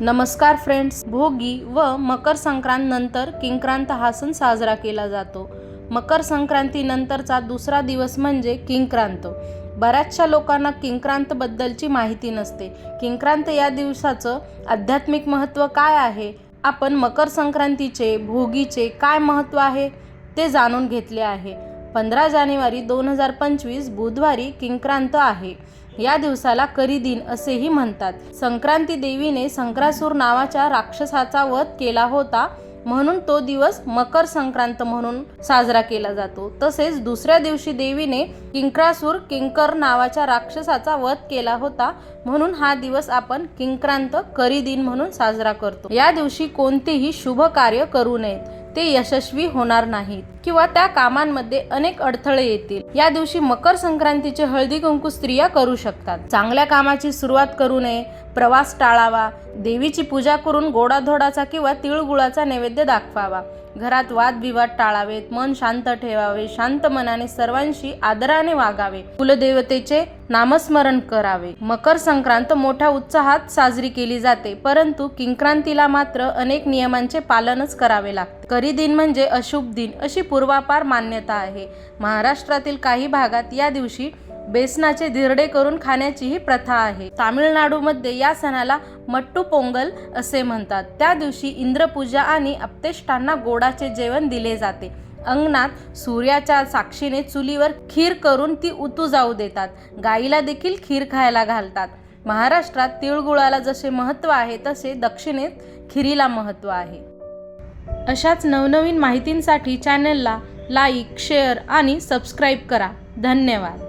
नमस्कार फ्रेंड्स भोगी व मकर संक्रांतनंतर किंक्रांत हा सण साजरा केला जातो. मकर संक्रांतीनंतरचा दुसरा दिवस म्हणजे किंक्रांत. बऱ्याचशा लोकांना किंक्रांतबद्दलची माहिती नसते. किंक्रांत या दिवसाचं आध्यात्मिक महत्त्व काय आहे? आपण मकर संक्रांतीचे भोगीचे काय महत्त्व आहे? ते जाणून घेतले आहे. पंधरा जानेवारी दोन हजार पंचवीस बुधवारी किंक्रांत आहे. या दिवसाला करी दिन असेही म्हणतात. संक्रांती देवीने संक्रासूर नावाच्या राक्षसाचा वध केला होता म्हणून तो दिवस मकर संक्रांत म्हणून साजरा केला जातो. तसेच दुसऱ्या दिवशी देवीने किंक्रासूर किंकर नावाच्या राक्षसाचा वध केला होता म्हणून हा दिवस आपण किंक्रांत करी दिन म्हणून साजरा करतो. या दिवशी कोणतेही शुभ कार्य करू नयेत ते यशस्वी होणार नाहीत किंवा त्या कामांमध्ये अनेक अडथळे येतील. या दिवशी मकर संक्रांतीचे हळदी कुंकू स्त्रिया करू शकतात. चांगल्या कामाची सुरुवात करू नये प्रवास टाळावा देवीची पूजा करून गोडाधोडाचा किंवा तिळगुळाचा नैवेद्य दाखवावा. घरात वादविवाद टाळावेत मन शांत ठेवावे शांत मनाने सर्वांशी आदराने वागावे. कुलदेवतेचे नामस्मरण करावे. मकर संक्रांत मोठ्या उत्साहात साजरी केली जाते परंतु किंक्रांतीला मात्र अनेक नियमांचे पालनच करावे लागते. करी दिन म्हणजे अशुभ दिन अशी पूर्वापार मान्यता आहे. महाराष्ट्रातील काही भागात या दिवशी बेसनाचे धिरडे करून खाण्याचीही प्रथा आहे. तामिळनाडूमध्ये या सणाला मट्टू पोंगल असे म्हणतात. त्या दिवशी इंद्रपूजा आणि अप्तेष्टांना गोडाचे जेवण दिले जाते. अंगणात सूर्याच्या साक्षीने चुलीवर खीर करून ती उतू जाऊ देतात. गाईला देखील खीर खायला घालतात. महाराष्ट्रात तिळगुळाला जसे महत्त्व आहे तसे दक्षिणेत खिरीला महत्त्व आहे. अशाच नवनवीन माहितींसाठी चॅनलला लाईक शेअर आणि सबस्क्राईब करा. धन्यवाद.